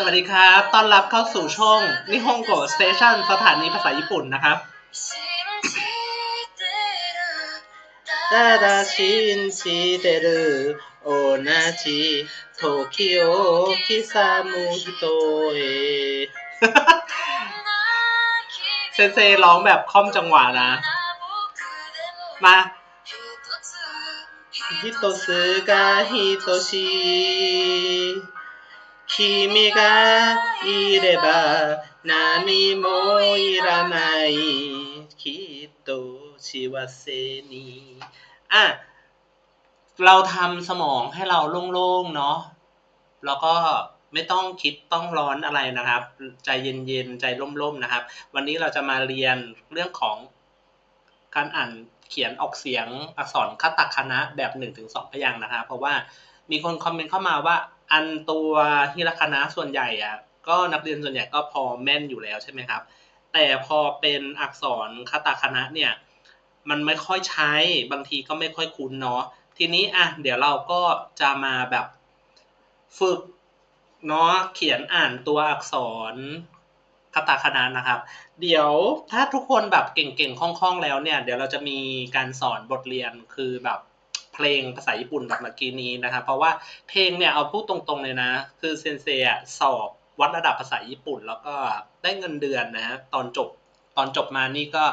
สวัสดีครับ ต้อนรับเข้าสู่ช่องนิฮงโกสเตชันสถานีภาษาญี่ปุ่นนะครับดาดาชินชิเตรุโอนาชิโตคิโอคิซามุฮิโตเอเซนเซร้องแบบค่อมจังหวะนะ มาฮิโตสึกาฮิโตชิ 君がいれば何もいらないきっと幸せにอ่ะ เราทำสมองให้เราโล่งๆ เนาะ แล้วก็ไม่ต้องคิดต้องร้อนอะไรนะครับ ใจเย็นๆ ใจร่มๆ นะครับ วันนี้เราจะมาเรียนเรื่องของการอ่านเขียนออกเสียงอักษรคาตาคณะแบบ1นถึงสพยางค์นะครับ เพราะว่ามีคนคอมเมนต์เข้ามาว่า อันตัวฮิรคานะส่วนใหญ่อะก็นักเรียนส่วนใหญ่ก็พอแม่นอยู่แล้วใช่ไหมครับ แต่พอเป็นอักษรคาตาคณะเนี่ยมันไม่ค่อยใช้บางทีก็ไม่ค่อยคุ้นเนาะทีนี้อะเดี๋ยวเราก็จะมาแบบฝึกเนาะเขียนอ่านตัวอักษรคาตาคณะนะครับ เดี๋ยวถ้าทุกคนแบบเก่งๆคล่องๆแล้วเนี่ย เดี๋ยวเราจะมีการสอนบทเรียนคือแบบ เพลงภาษาญี่ปุ่นแบบเมื่อกี้นี้นะครับเพราะว่าเพลงเนี่ยเอาพูดตรงๆเลยนะ คือเซนเซอะสอบวัดระดับภาษาญี่ปุ่น แล้วก็ได้เงินเดือนนะตอนจบตอนจบมานี่ก็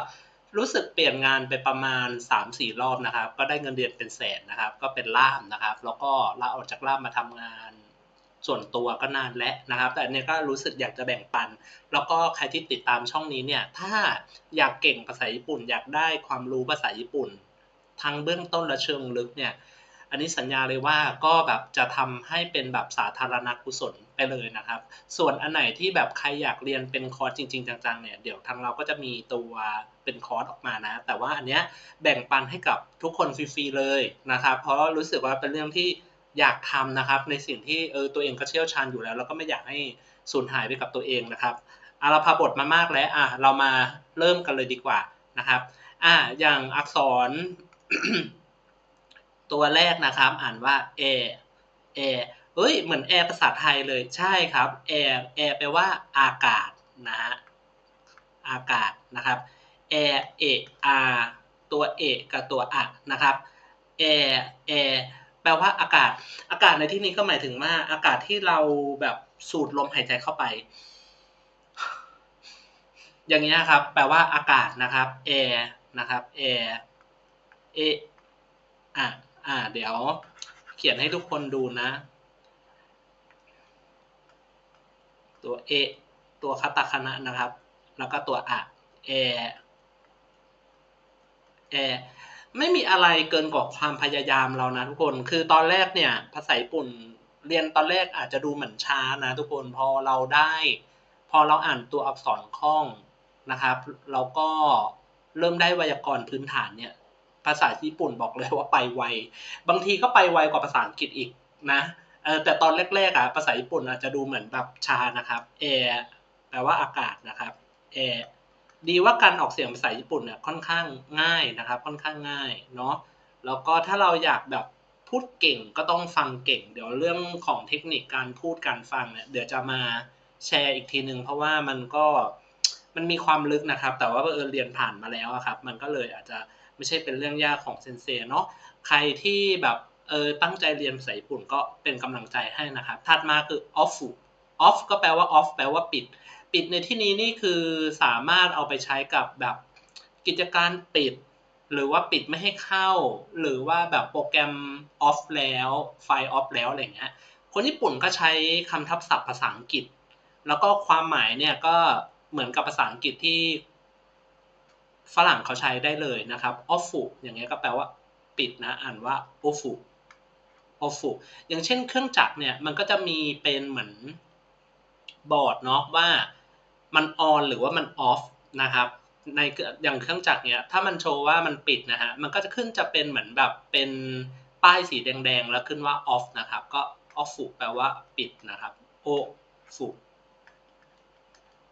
รู้สึกเปลี่ยนงานไปประมาณ 3-4 รอบนะครับ ก็ได้เงินเดือนเป็นแสนนะครับ ก็เป็นล่ามนะครับ แล้วก็ลาออกจากล่ามมาทำงานส่วนตัวก็นานแล้วนะครับ แต่เนี้ยก็รู้สึกอยากจะแบ่งปัน แล้วก็ใครที่ติดตามช่องนี้เนี่ย ถ้าอยากเก่งภาษาญี่ปุ่น อยากได้ความรู้ภาษาญี่ปุ่น ทั้งเบื้องต้นและเชิงลึกเนี่ย อันนี้สัญญาเลยว่าก็แบบจะทำให้เป็นแบบสาธารณกุศลไปเลยนะครับ ส่วนอันไหนที่แบบใครอยากเรียนเป็นคอร์สจริง ๆ จังๆเนี่ยเดี๋ยวทางเราก็จะมีตัวเป็นคอร์สออกมานะ แต่ว่าอันเนี้ยแบ่งปันให้กับทุกคนฟรีๆเลยนะครับ เพราะรู้สึกว่าเป็นเรื่องที่อยากทำนะครับ ในสิ่งที่เออตัวเองก็เชี่ยวชาญอยู่แล้ว แล้วก็ไม่อยากให้สูญหายไปกับตัวเองนะครับอาราพาบทมามากแล้วอะเรามาเริ่มกันเลยดีกว่านะครับอะอย่างอักษร ตัวแรกนะครับ อ่านว่าแอร์แอร์เอ้ย เหมือนแอร์ภาษาไทยเลยใช่ครับแอร์แอร์แปลว่าอากาศนะฮะอากาศนะครับแอร์เออาตัวเอกับตัวอะนะครับแอร์แอร์แปลว่าอากาศ อากาศในที่นี้ก็หมายถึงว่าอากาศที่เราแบบสูดลมหายใจเข้าไป อย่างนี้ครับ แปลว่าอากาศนะครับแอร์นะครับแอร์ เออะอ่าเดี๋ยวเขียนให้ทุกคนดูนะ ตัวเอตัวคาตาคณะนะครับ แล้วก็ตัวอะแอแอไม่มีอะไรเกินกว่าความพยายามเรานะทุกคน คือตอนแรกเนี่ย ภาษาญี่ปุ่นเรียนตอนแรกอาจจะดูเหมือนช้านะทุกคน พอเราได้ พอเราอ่านตัวอักษรคล่องนะครับ เราก็เริ่มได้ไวยากรณ์พื้นฐานเนี่ย ภาษาญี่ปุ่นบอกเลยว่าไปไว บางทีก็ไปไวกว่าภาษาอังกฤษอีกนะเออแต่ตอนแรกๆอะภาษาญี่ปุ่นอาจจะดูเหมือนแบบชานะครับแอร์แปลว่าอากาศนะครับแอร์ดีว่าการออกเสียงภาษาญี่ปุ่นเนี่ยค่อนข้างง่ายนะครับ ค่อนข้างง่ายเนาะแล้วก็ถ้าเราอยากแบบพูดเก่งก็ต้องฟังเก่ง เดี๋ยวเรื่องของเทคนิคการพูดการฟังเนี่ยเดี๋ยวจะมาแชร์อีกทีหนึ่งเพราะว่ามันก็มันมีความลึกนะครับ แต่ว่าเออเรียนผ่านมาแล้วครับ มันก็เลยอาจจะ ไม่ใช่เป็นเรื่องยากของเซนเซเนาะใครที่แบบเออตั้งใจเรียนภาษาญี่ปุ่นก็เป็นกำลังใจให้นะครับถัดมาคือ off off ก็แปลว่า off แปลว่าปิด ปิดในที่นี้นี่คือสามารถเอาไปใช้กับแบบกิจการปิด หรือว่าปิดไม่ให้เข้า หรือว่าแบบโปรแกรม off แล้วไฟล์ off แล้วอะไรเงี้ยคนญี่ปุ่นก็ใช้คำทับศัพท์ภาษาอังกฤษ แล้วก็ความหมายเนี่ยก็เหมือนกับภาษาอังกฤษที่ ฝรั่งเขาใช้ได้เลยนะครับ off อย่างเงี้ยก็แปลว่าปิดนะ อ่านว่า off off อย่างเช่นเครื่องจักรเนี่ย มันก็จะมีเป็นเหมือนบอร์ดเนาะว่ามัน on หรือว่ามัน off นะครับในอย่างเครื่องจักรเนี่ยถ้ามันโชว์ว่ามันปิดนะฮะมันก็จะขึ้นจะเป็นเหมือนแบบเป็นป้ายสีแดงๆ แล้วขึ้นว่า off นะครับ ก็ off แปลว่าปิดนะครับ off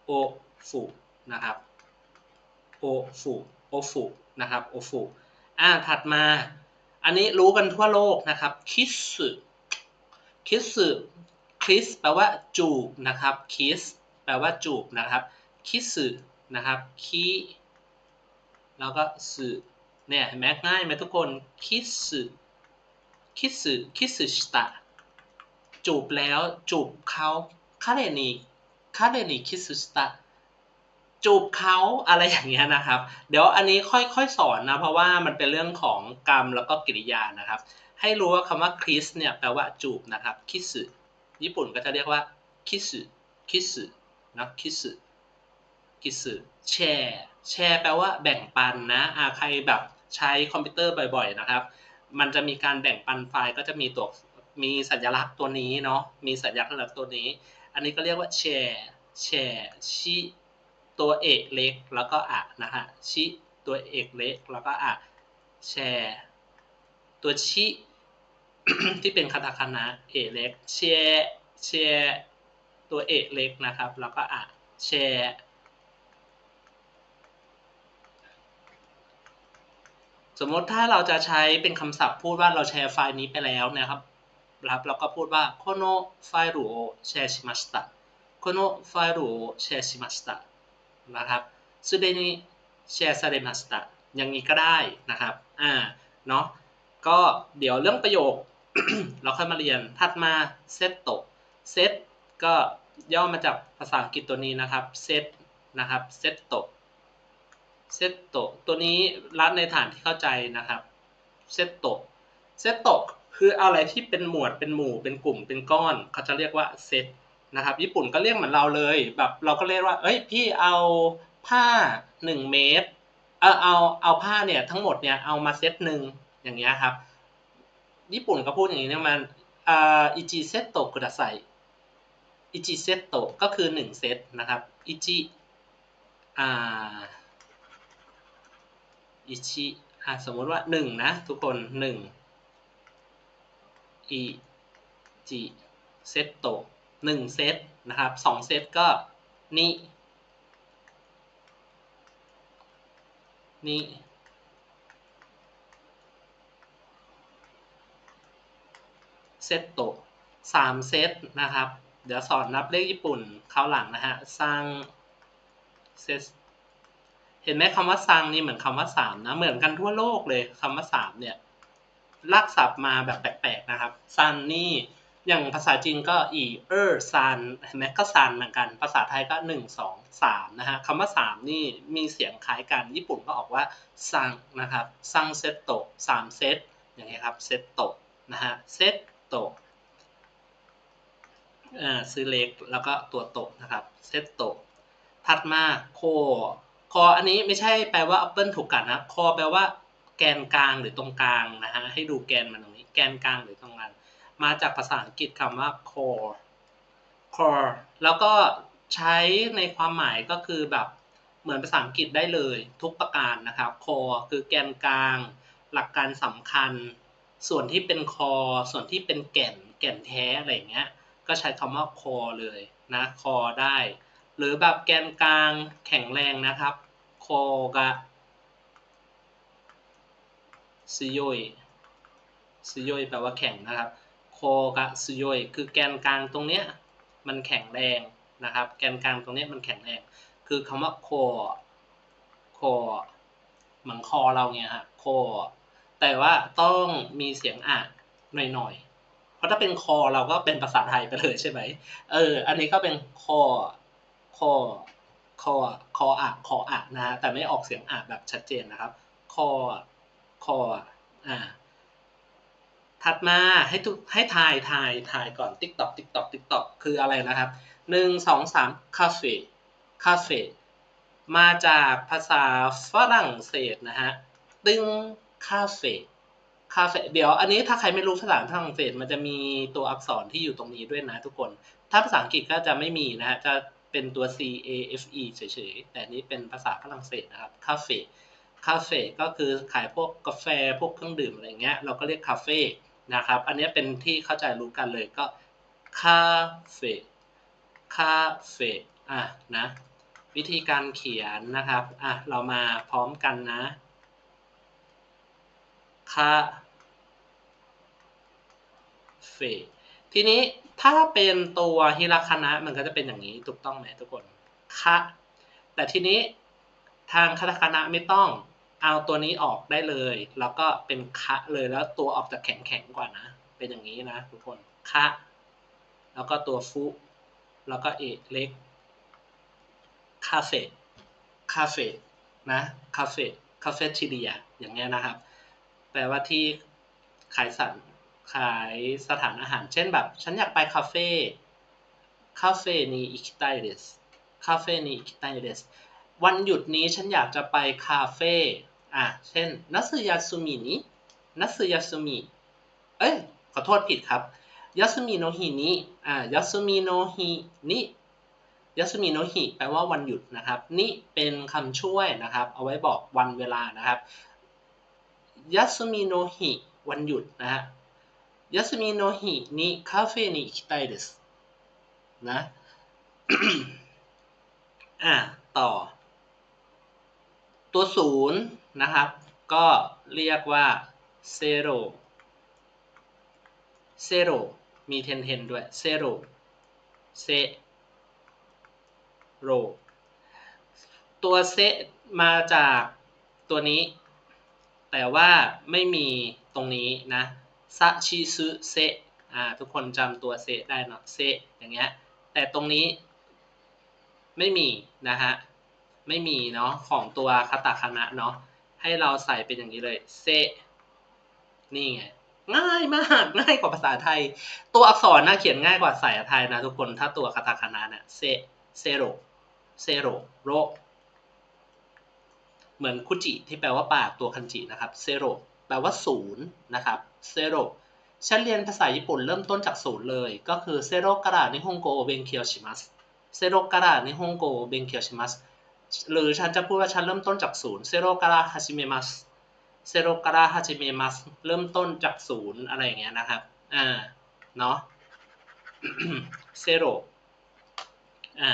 off นะครับ โอฟุโอฟุนะครับโอฟุอ่าถัดมาอันนี้รู้กันทั่วโลกนะครับคิสคิสคิสแปลว่าจูบนะครับคิสแปลว่าจูบนะครับคิสนะครับคีแล้วก็สึเนี่ยเห็นไหมง่ายไหมทุกคนคิสคิสคิสชิตะจูบแล้วจูบเขาคาเรนีคาเรนีคิสชิตะ จูบเขาอะไรอย่างเงี้ยนะครับ เดี๋ยวอันนี้ค่อยๆสอนนะเพราะว่ามันเป็นเรื่องของกรรมแล้วก็กริยานะครับ ให้รู้ว่าคำว่าคิสเนี่ยแปลว่าจูบนะครับคิสญี่ปุ่นก็จะเรียกว่าคิสคิสนะคิสคิสแชร์แชร์แปลว่าแบ่งปันนะอ่าใครแบบใช้คอมพิวเตอร์บ่อย ๆนะครับ มันจะมีการแบ่งปันไฟล์ก็จะมีตัวมีสัญลักษณ์ตัวนี้เนาะมีสัญลักษณ์ตัวนี้ อันนี้ก็เรียกว่าแชร์แชร์ชิ ตัวเอกเล็กแล้วก็อะนะฮะชิตัวเอกเล็กแล้วก็อะแชร์ ตัวชิที่เป็นคาตาคานะเอกเล็กแชร์แชร์ตัวเอกเล็กนะครับ แล้วก็อะแชร์สมมติถ้าเราจะใช้เป็นคำศัพท์พูดว่าเราแชร์ไฟล์นี้ไปแล้วนะครับรับแล้วก็พูดว่าโคโนไฟล์รูโอแชร์ชิมัสตะโคโนไฟล์โอแชร์ชิมัสตะ นะครับซึ่งไดนี้แชร์ซาเดมัสตะอย่างนี้ก็ได้นะครับอ่าเนาะก็เดี๋ยวเรื่องประโยค เราค่อยมาเรียนถัดมาเซตโตเซตก็ย่อมาจากภาษาอังกฤษตัวนี้นะครับเซตนะครับเซตโตเซตโตตัวนี้รัดในฐานที่เข้าใจนะครับเซตโตเซตโตคืออะไรที่เป็นหมวดเป็นหมู่เป็นกลุ่มเป็นก้อน เขาจะเรียกว่าเซต นะครับญี่ปุ่นก็เรียกเหมือนเราเลยแบบเราก็เรียกว่าเอ้ยพี่เอาผ้าหนึ่งเมตรเออเอาเอาผ้าเนี่ยทั้งหมดเนี่ยเอามาเซตหนึ่งอย่างเงี้ยครับญี่ปุ่นก็พูดอย่างนี้เนี่ยมันอิจิเซตโตกุดะไซอิจิเซตโตก็คือหนึ่งเซตนะครับอิจิอิจิสมมติว่าหนึ่งนะ ทุกคนหนึ่งอิจิเซตโต หนึ่งเซตนะครับสองเซตก็นี่ นี่ เซตโตสามเซตนะครับ เดี๋ยวสอนนับเลขญี่ปุ่นคราวหลังนะฮะซังเซตเห็นไหมคำว่าซังนี่เหมือนคำว่าสามนะ เหมือนกันทั่วโลกเลยคำว่าสามเนี่ยลักศัพท์มาแบบแปลกๆนะครับซันนี่ อย่างภาษาจีนก็อีเออร์ซันเห็นไหมก็ซันเหมือนกัน ภาษาไทยก็หนึ่งสองสามนะฮะคำว่าสามนี่มีเสียงคล้ายกัน ญี่ปุ่นก็ออกว่าซังนะครับซังเซตโตสามเซตอย่างเงี้ยครับเซตโตนะฮะเซตโตอ่าซื้อเล็กแล้วก็ตัวโตนะครับเซตโตถัดมาโคคออันนี้ไม่ใช่แปลว่าแอปเปิลถูกกัดนะคอแปลว่าแกนกลางหรือตรงกลางนะฮะให้ดูแกนมันตรงนี้แกนกลางหรือต มาจากภาษาอังกฤษคำว่า core core แล้วก็ใช้ในความหมายก็คือแบบเหมือนภาษาอังกฤษได้เลยทุกประการนะครับ core คือแกนกลาง หลักการสำคัญ ส่วนที่เป็น core ส่วนที่เป็นแก่น แก่นแท้อะไรเงี้ย ก็ใช้คำว่า core เลยนะ core ได้ หรือแบบแกนกลางแข็งแรงนะครับ core กะซิโยยซิโยยแปลว่าแข็งนะครับ กะซิโยยคือแกนกลางตรงเนี้ยมันแข็งแรงนะครับ แกนกลางตรงเนี้ยมันแข็งแรง คือคำว่าโคโคเหมือนคอเราเนี่ยฮะโคแต่ว่าต้องมีเสียงอะหน่อยๆ เพราะถ้าเป็นคอเราก็เป็นภาษาไทยไปเลยใช่ไหมเออ อันนี้ก็เป็นคอคอคอคออะคออะนะฮะแต่ไม่ออกเสียงอะแบบชัดเจนนะครับ คอคออ่า ถัดมาให้ทุกให้ทายทายทายก่อนติ๊กตอกติ๊กตอกติ๊กตอกคืออะไรนะครับหนึ่งสองสามคาเฟ่คาเฟ่มาจากภาษาฝรั่งเศสนะฮะตึงคาเฟ่คาเฟ่เดี๋ยวอันนี้ถ้าใครไม่รู้ภาษาฝรั่งเศสมันจะมีตัวอักษรที่อยู่ตรงนี้ด้วยนะทุกคน ถ้าภาษาอังกฤษก็จะไม่มีนะฮะจะเป็นตัว C A F E เฉยๆ แต่นี้เป็นภาษาฝรั่งเศสนะครับ คาเฟ่ คาเฟ่ก็คือขายพวกกาแฟ พวกเครื่องดื่มอะไรเงี้ย เราก็เรียกคาเฟ่ นะครับ อันนี้เป็นที่เข้าใจรู้กันเลยก็คาเฟ่คาเฟ่อะนะวิธีการเขียนนะครับอะเรามาพร้อมกันนะคาเฟ่ทีนี้ถ้าเป็นตัวฮิราคานะมันก็จะเป็นอย่างนี้ถูกต้องไหมทุกคนคะแต่ทีนี้ทางคาตาคานะไม่ต้อง เอาตัวนี้ออกได้เลย แล้วก็เป็นคะเลยแล้วตัวออกจะแข็งแข็งกว่านะ เป็นอย่างนี้นะทุกคนคะแล้วก็ตัวฟุแล้วก็เอเล็กคาเฟ่คาเฟ่นะคาเฟ่คาเฟ่ชิเดียอย่างเงี้ยนะครับ แปลว่าที่ขายสันขายสถานอาหาร เช่นแบบ ฉันอยากไปคาเฟ่คาเฟ่นี้อิคิไตเดสคาเฟ่นี้อิคิไตเดสวันหยุดนี้ฉันอยากจะไปคาเฟ่ อะเช่นนัสยาสุมินินัสยาสุมิเอ้ยขอโทษผิดครับยาสุมิโนฮินิอ่ายาสุมิโนฮินิยาสุมิโนฮิแปลว่าวันหยุดนะครับนิเป็นคำช่วยนะครับ เอาไว้บอกวันเวลานะครับยาสุมิโนฮิวันหยุดนะฮะยาสุมิโนฮินิคาเฟ่นิคิไตเดสนะอ่าต่อ ตัวศูนย์ นะครับ ก็เรียกว่าเซโรเซโรมีเทนเทนด้วยเซโรเซโรตัวเซมาจากตัวนี้ แต่ว่าไม่มีตรงนี้นะซาชิซุเซอ่าทุกคนจำตัวเซได้เนาะเซอย่างเงี้ยแต่ตรงนี้ไม่มีนะฮะ ไม่มีเนาะของตัวคาตาคานะเนาะ ให้เราใส่เป็นอย่างนี้เลยเซนี่ไงง่ายมากง่ายกว่าภาษาไทย ตัวอักษรนะเขียนง่ายกว่าภาษาไทยนะทุกคนถ้าตัวคาตาคานะเนี่ยเซเซโรเซโรโรเหมือนคุจิที่แปลว่าปากตัวคันจินะครับเซโรแปลว่าศูนย์นะครับเซโรฉันเรียนภาษาญี่ปุ่นเริ่มต้นจากศูนย์เลย ก็คือเซโรการะนิฮงโกเบนเคียวชิมัสเซโรการะนิฮงโกเบนเคียวชิมัส หรือฉันจะพูดว่าฉันเริ่มต้นจากศูนย์เซโรการะฮาจิเมมัสเซโรการะฮาจิเมมัสเริ่มต้นจากศูนย์อะไรอย่างเงี้ยนะครับอ่าเนาะเซโรอ่า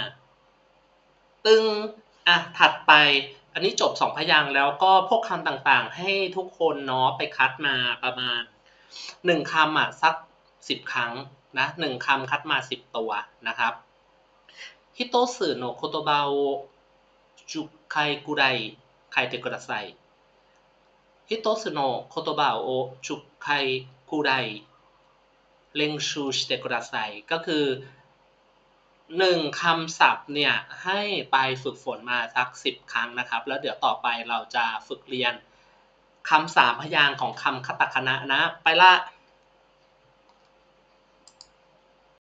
ตึงอะถัดไปอันนี้จบสองพยางแล้วก็พวกคำต่างๆ ให้ทุกคนเนาะไปคัดมาประมาณหนึ่งคำอะสักสิบครั้งนะหนึ่งคำคัดมาสิบตัวนะครับฮิโตสึโนโคโตบะโจุไคกุไรไคเตกุระไซฮิโตสึโนะโคโตบะโอจุไคกุไรเล็งชูชิเตกระไซก็คือหนึ่งคำศัพท์เนี่ยให้ไปฝึกฝนมาสักสิบครั้งนะครับ แล้วเดี๋ยวต่อไปเราจะฝึกเรียนคำสามพยางค์ของคำคตคณะนะ ไปละ